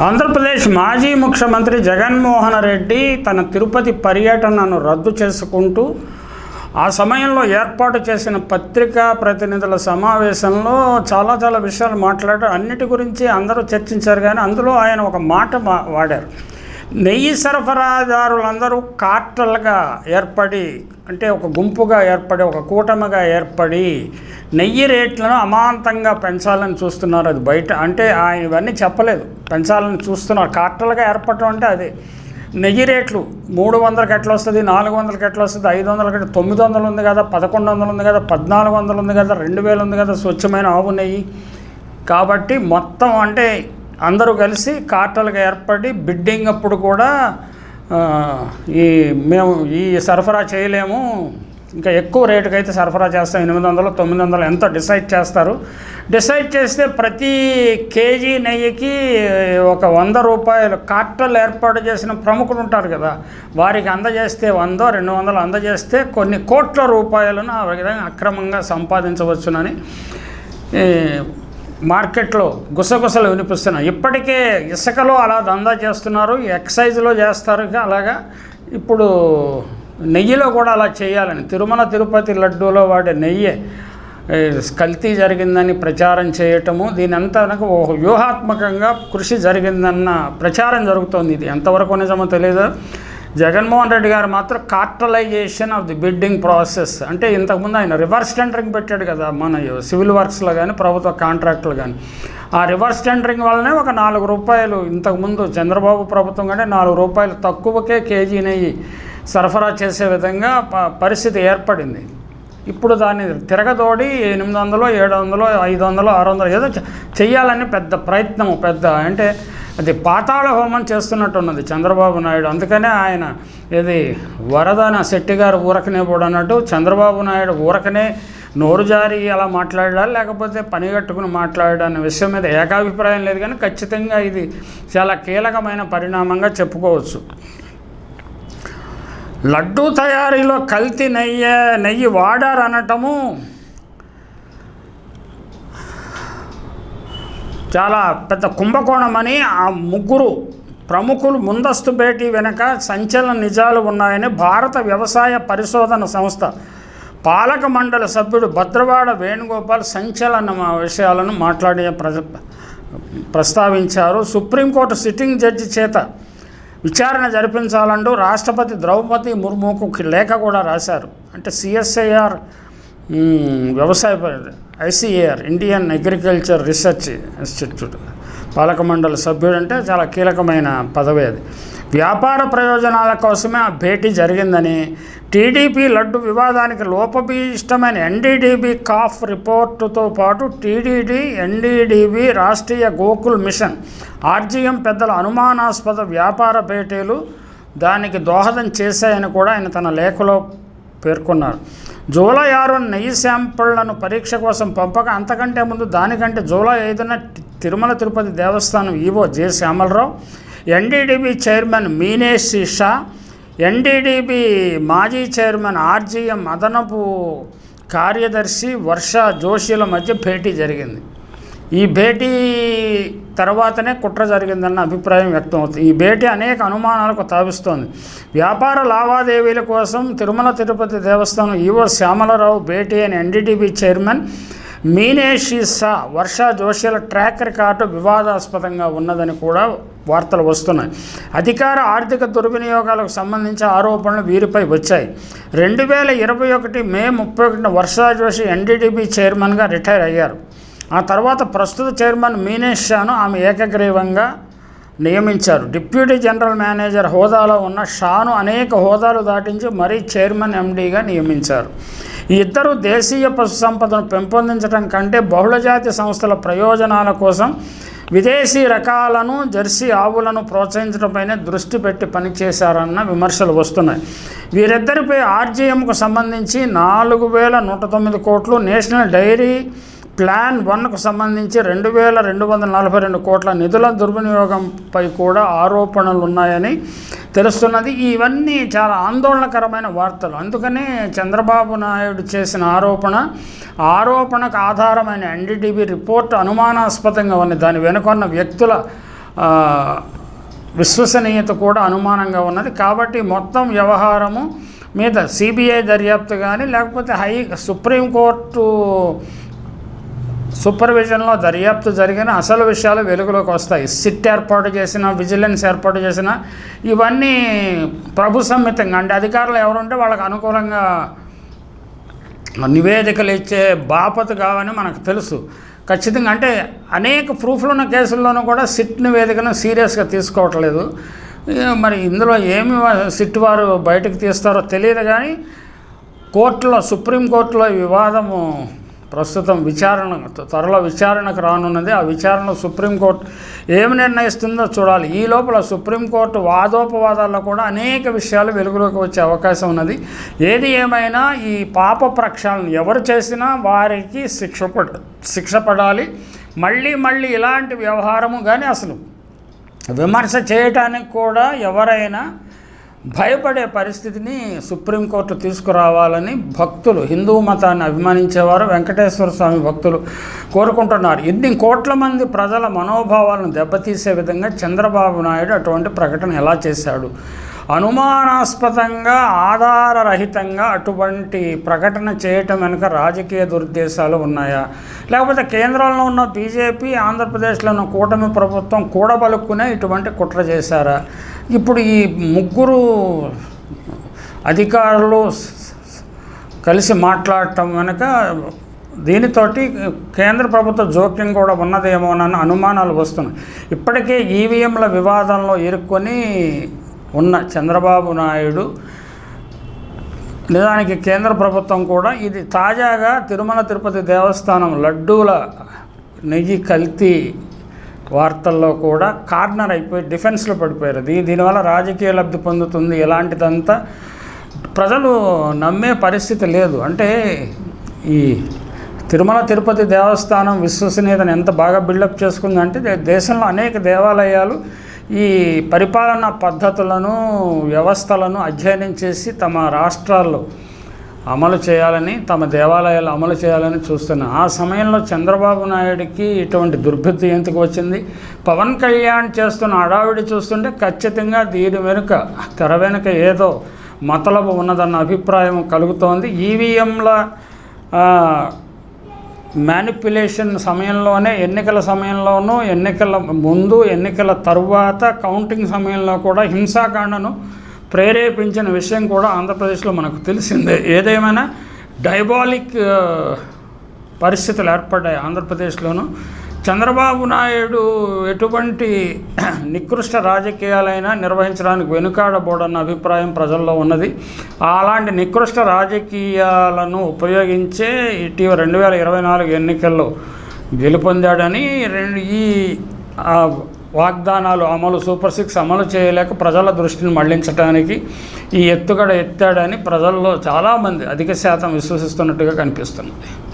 ఆంధ్రప్రదేశ్ మాజీ ముఖ్యమంత్రి జగన్మోహన్ రెడ్డి తన తిరుపతి పర్యటనను రద్దు చేసుకుంటూ ఆ సమయంలో ఏర్పాటు చేసిన పత్రికా ప్రతినిధుల సమావేశంలో చాలా చాలా విషయాలు మాట్లాడారు. అన్నిటి గురించి అందరూ చర్చించారు కానీ అందులో ఆయన ఒక మాట మా- వాడారు. నెయ్యి సరఫరాదారులందరూ కార్టల్గా ఏర్పడి అంటే ఒక గుంపుగా ఏర్పడి ఒక కూటమిగా ఏర్పడి నెయ్యి రేట్లను అమాంతంగా పెంచాలని చూస్తున్నారు. అది బయట అంటే ఆయన ఇవన్నీ చెప్పలేదు. పెంచాలని చూస్తున్నారు. కార్టల్గా ఏర్పడటం అంటే అదే. నెయ్యి రేట్లు మూడు వందలకి ఎట్లా వస్తుంది? నాలుగు వందలకి ఎట్లా వస్తుంది? ఐదు వందలకి తొమ్మిది వందలు ఉంది కదా? పదకొండు వందలు ఉంది కదా? పద్నాలుగు వందలు ఉంది కదా? రెండు వేలు ఉంది కదా? స్వచ్ఛమైన ఆవు నెయ్యి. కాబట్టి మొత్తం అంటే అందరూ కలిసి కార్టలుగా ఏర్పడి బిడ్డింగ్ అప్పుడు కూడా ఈ మేము ఈ సరఫరా చేయలేము. ఇంకా ఎక్కువ రేటుకి అయితే సరఫరా చేస్తాం. ఎనిమిది వందలు తొమ్మిది వందలు ఎంత డిసైడ్ చేస్తారు? డిసైడ్ చేస్తే ప్రతి కేజీ నెయ్యికి ఒక వంద రూపాయలు కార్టల్ ఏర్పాటు చేసిన ప్రముఖులు ఉంటారు కదా. వారికి అందజేస్తే వందో రెండు వందలు అందజేస్తే కొన్ని కోట్ల రూపాయలను ఆ విధంగా అక్రమంగా సంపాదించవచ్చునని మార్కెట్లో గుసగుసలు వినిపిస్తున్నాయి. ఇప్పటికే ఇసుకలో అలా దందా చేస్తున్నారు ఎక్సైజ్లో చేస్తారు అలాగా. ఇప్పుడు నెయ్యిలో కూడా అలా చేయాలని తిరుమల తిరుపతి లడ్డూలో వాడే నెయ్యి కల్తీ జరిగిందని ప్రచారం చేయటము దీని అంతా వెనక వ్యూహాత్మకంగా కృషి జరిగిందన్న ప్రచారం జరుగుతోంది. ఇది ఎంతవరకు నిజమో తెలియదు జగన్మోహన్ రెడ్డి గారు మాత్రం cartelization of the bidding process. అంటే ఇంతకుముందు ఆయన రివర్స్ టెండరింగ్ పెట్టాడు కదా మన సివిల్ వర్క్స్లో కానీ ప్రభుత్వ కాంట్రాక్టులు కానీ ఆ రివర్స్ టెండరింగ్ వల్లనే ఒక నాలుగు రూపాయలు ఇంతకుముందు చంద్రబాబు ప్రభుత్వం కంటే నాలుగు రూపాయలు తక్కువకే కేజీ నెయ్యి సరఫరా చేసే విధంగా ప- పరిస్థితి ఏర్పడింది. ఇప్పుడు దాన్ని తిరగతోడి ఎనిమిది వందలు ఏడు వందలు ఐదు వందలు ఆరు వందలు ఏదో చేయాలని చెయ్యాలని పెద్ద ప్రయత్నం పెద్ద అంటే అది పాతాళ హోమం చేస్తున్నట్టున్నది చంద్రబాబు నాయుడు. అందుకనే ఆయన ఇది వరదన శెట్టి గారు ఊరకనే కూడా చంద్రబాబు నాయుడు ఊరకనే నోరు జారి అలా మాట్లాడా లేకపోతే పని కట్టుకుని మాట్లాడా అనే విషయం మీద ఏకాభిప్రాయం లేదు కానీ ఖచ్చితంగా ఇది చాలా కీలకమైన పరిణామంగా చెప్పుకోవచ్చు. లడ్డూ తయారీలో కల్తీ నెయ్యి నెయ్యి వాడారనటము చాలా పెద్ద కుంభకోణం అని ఆ ముగ్గురు ప్రముఖులు ముందస్తు భేటీ వెనుక సంచలన నిజాలు ఉన్నాయని భారత వ్యవసాయ పరిశోధన సంస్థ పాలక మండలి సభ్యుడు భద్రవాడ వేణుగోపాల్ సంచలన విషయాలను మాట్లాడే ప్రజ ప్రస్తావించారు. సుప్రీంకోర్టు సిట్టింగ్ జడ్జి చేత విచారణ జరిపించాలంటూ రాష్ట్రపతి ద్రౌపది ముర్ముకు లేఖ కూడా రాశారు. అంటే సిఎస్ఐఆర్ వ్యవసాయ ICAR Indian agriculture research institute. పాలకమండల సభ్యుడు అంటే చాలా కీలకమైన పదవి అది. వ్యాపార ప్రయోజనాల కోసమే ఆ భేటీ జరిగిందని టీడీపీ లడ్డు వివాదానికి లోపభీష్టమైన ఎన్డీడీబీ కాఫ్ రిపోర్టుతో పాటు TDD NDDB Rashtriya Gokul mission RGM పెద్దల అనుమానాస్పద వ్యాపార భేటీలు దానికి దోహదం చేశాయని కూడా ఆయన తన లేఖలో పేర్కొన్నారు. జూలై ఆరు నెయ్యి శాంపిళ్ళను పరీక్ష కోసం పంపక అంతకంటే ముందు దానికంటే జూలై ఐదున Tirumala Tirupati Devasthanam EO J. Shyamala Rao NDDB chairman Meenesh Shah NDDB మాజీ చైర్మన్ ఆర్జీఎం అదనపు కార్యదర్శి వర్ష జోషిల మధ్య భేటీ జరిగింది. ఈ భేటీ తర్వాతనే కుట్ర జరిగిందన్న అభిప్రాయం వ్యక్తం అవుతుంది ఈ భేటీ అనేక అనుమానాలకు తావిస్తోంది. వ్యాపార లావాదేవీల కోసం తిరుమల తిరుపతి దేవస్థానం ఈవో శ్యామలరావు భేటీ అని ఎన్డీటీవీ చైర్మన్ మీనేషి షా వర్ష జోషిల ట్రాక్ రికార్డు వివాదాస్పదంగా ఉన్నదని కూడా వార్తలు వస్తున్నాయి. అధికార ఆర్థిక దుర్వినియోగాలకు సంబంధించి ఆరోపణలు వీరిపై వచ్చాయి. రెండు వేల ఇరవై ఒకటి మే ముప్పై ఒకటిన వర్షా జోషి ఎన్డీటీబీ చైర్మన్గా రిటైర్ అయ్యారు. ఆ తర్వాత ప్రస్తుత చైర్మన్ మీనేష్ షాను ఆమె ఏకగ్రీవంగా నియమించారు. డిప్యూటీ జనరల్ మేనేజర్ హోదాలో ఉన్న షాను అనేక హోదాలు దాటించి మరీ చైర్మన్ ఎండీగా నియమించారు. ఈ ఇద్దరు దేశీయ పశు సంపదను పెంపొందించడం కంటే బహుళజాతి సంస్థల ప్రయోజనాల కోసం విదేశీ రకాలను జెర్సీ ఆవులను ప్రోత్సహించడంపైనే దృష్టి పెట్టి పనిచేశారన్న విమర్శలు వస్తున్నాయి. వీరిద్దరిపై ఆర్జీఎంకు సంబంధించి నాలుగు వేల నూట తొమ్మిది కోట్లు నేషనల్ డైరీ ప్లాన్ వన్కు సంబంధించి రెండు వేల రెండు వందల నలభై రెండు కోట్ల నిధుల దుర్వినియోగంపై కూడా ఆరోపణలు ఉన్నాయని తెలుస్తున్నది. ఇవన్నీ చాలా ఆందోళనకరమైన వార్తలు. అందుకనే చంద్రబాబు నాయుడు చేసిన ఆరోపణ ఆరోపణకు ఆధారమైన ఎన్డీటీవీ రిపోర్ట్ అనుమానాస్పదంగా ఉంది. దాని వెనుకొన్న వ్యక్తుల విశ్వసనీయత కూడా అనుమానంగా ఉన్నది. కాబట్టి మొత్తం వ్యవహారము మీద సిబిఐ దర్యాప్తు కానీ లేకపోతే హై సుప్రీంకోర్టు సూపర్విజన్లో దర్యాప్తు జరిగిన అసలు విషయాలు వెలుగులోకి వస్తాయి. సిట్ ఏర్పాటు చేసిన విజిలెన్స్ ఏర్పాటు చేసిన ఇవన్నీ ప్రభు సమ్మితంగా అంటే అధికారులు ఎవరుంటే వాళ్ళకి అనుకూలంగా నివేదికలు ఇచ్చే బాపత కావని మనకు తెలుసు. ఖచ్చితంగా అంటే అనేక ప్రూఫ్లు ఉన్న కేసుల్లోనూ కూడా సిట్ నివేదికను సీరియస్గా తీసుకోవట్లేదు. మరి ఇందులో ఏమి సిట్ వారు బయటకు తీస్తారో తెలియదు కానీ కోర్టులో సుప్రీంకోర్టులో వివాదము ప్రస్తుతం విచారణ త్వరలో విచారణకు రానున్నది. ఆ విచారణ సుప్రీంకోర్టు ఏమి నిర్ణయిస్తుందో చూడాలి. ఈ లోపల సుప్రీంకోర్టు వాదోపవాదాల్లో కూడా అనేక విషయాలు వెలుగులోకి వచ్చే అవకాశం ఉన్నది. ఏది ఏమైనా ఈ పాప ప్రక్షాళన ఎవరు చేసినా వారికి శిక్ష పడ శిక్ష పడాలి. మళ్ళీ మళ్ళీ ఇలాంటి వ్యవహారము కానీ అసలు విమర్శ చేయటానికి కూడా ఎవరైనా భయపడే పరిస్థితిని సుప్రీంకోర్టు తీసుకురావాలని భక్తులు హిందూ మతాన్ని అభిమానించేవారు వెంకటేశ్వర స్వామి భక్తులు కోరుకుంటున్నారు. ఇన్ని కోట్ల మంది ప్రజల మనోభావాలను దెబ్బతీసే విధంగా చంద్రబాబు నాయుడు అటువంటి ప్రకటన ఎలా చేశాడు? అనుమానాస్పదంగా ఆధారరహితంగా అటువంటి ప్రకటన చేయటం వెనుక రాజకీయ దురుద్దేశాలు ఉన్నాయా? లేకపోతే కేంద్రంలో ఉన్న బీజేపీ ఆంధ్రప్రదేశ్లో ఉన్న కూటమి ప్రభుత్వం కూడబలుక్కునే ఇటువంటి కుట్ర చేశారా? ఇప్పుడు ఈ ముగ్గురు అధికారులు కలిసి మాట్లాడటం వెనుక దీనితోటి కేంద్ర ప్రభుత్వ జోక్యం కూడా ఉన్నదేమోనన్న అనుమానాలు వస్తున్నాయి. ఇప్పటికే ఈవీఎంల వివాదంలో ఇరుక్కొని ఉన్న చంద్రబాబు నాయుడు నిజానికి కేంద్ర ప్రభుత్వం కూడా ఇది తాజాగా తిరుమల తిరుపతి దేవస్థానం లడ్డూల నెయ్యి కల్తీ వార్తల్లో కూడా కార్నర్ అయిపోయి డిఫెన్స్లో పడిపోయారు. దీ దీనివల్ల రాజకీయ లబ్ధి పొందుతుంది. ఇలాంటిదంతా ప్రజలు నమ్మే పరిస్థితి లేదు. అంటే ఈ తిరుమల తిరుపతి దేవస్థానం విశ్వసనీయతను ఎంత బాగా బిల్డప్ చేసుకుందంటే దేశంలో అనేక దేవాలయాలు ఈ పరిపాలనా పద్ధతులను వ్యవస్థలను అధ్యయనం చేసి తమ రాష్ట్రాల్లో అమలు చేయాలని తమ దేవాలయాలు అమలు చేయాలని చూస్తున్న ఆ సమయంలో చంద్రబాబు నాయుడికి ఇటువంటి దుర్బుద్ధి ఎందుకు వచ్చింది? పవన్ కళ్యాణ్ చేస్తున్న హడావిడి చూస్తుంటే ఖచ్చితంగా దీని వెనుక తెర వెనుక ఏదో మతలబు ఉన్నదన్న అభిప్రాయం కలుగుతోంది. ఈవీఎంల మ్యానిపులేషన్ సమయంలోనే ఎన్నికల సమయంలోనూ ఎన్నికల ముందు ఎన్నికల తరువాత కౌంటింగ్ సమయంలో కూడా హింసాకాండను ప్రేరేపించిన విషయం కూడా ఆంధ్రప్రదేశ్లో మనకు తెలిసిందే. ఏదేమైనా డైబాలిక్ పరిస్థితులు ఏర్పడ్డాయి ఆంధ్రప్రదేశ్లోను. చంద్రబాబు నాయుడు ఎటువంటి నికృష్ట రాజకీయాలైనా నిర్వహించడానికి వెనుకాడబోడన్న అభిప్రాయం ప్రజల్లో ఉన్నది. అలాంటి నికృష్ట రాజకీయాలను ఉపయోగించే ఇటీవల రెండు వేల ఇరవై నాలుగు ఎన్నికల్లో గెలుపొందాడని రెండు ఈ వాగ్దానాలు అమలు సూపర్ సిక్స్ అమలు చేయలేక ప్రజల దృష్టిని మళ్ళించడానికి ఈ ఎత్తుగడ ఎత్తాడని ప్రజల్లో చాలామంది అధిక శాతం విశ్వసిస్తున్నట్టుగా కనిపిస్తున్నది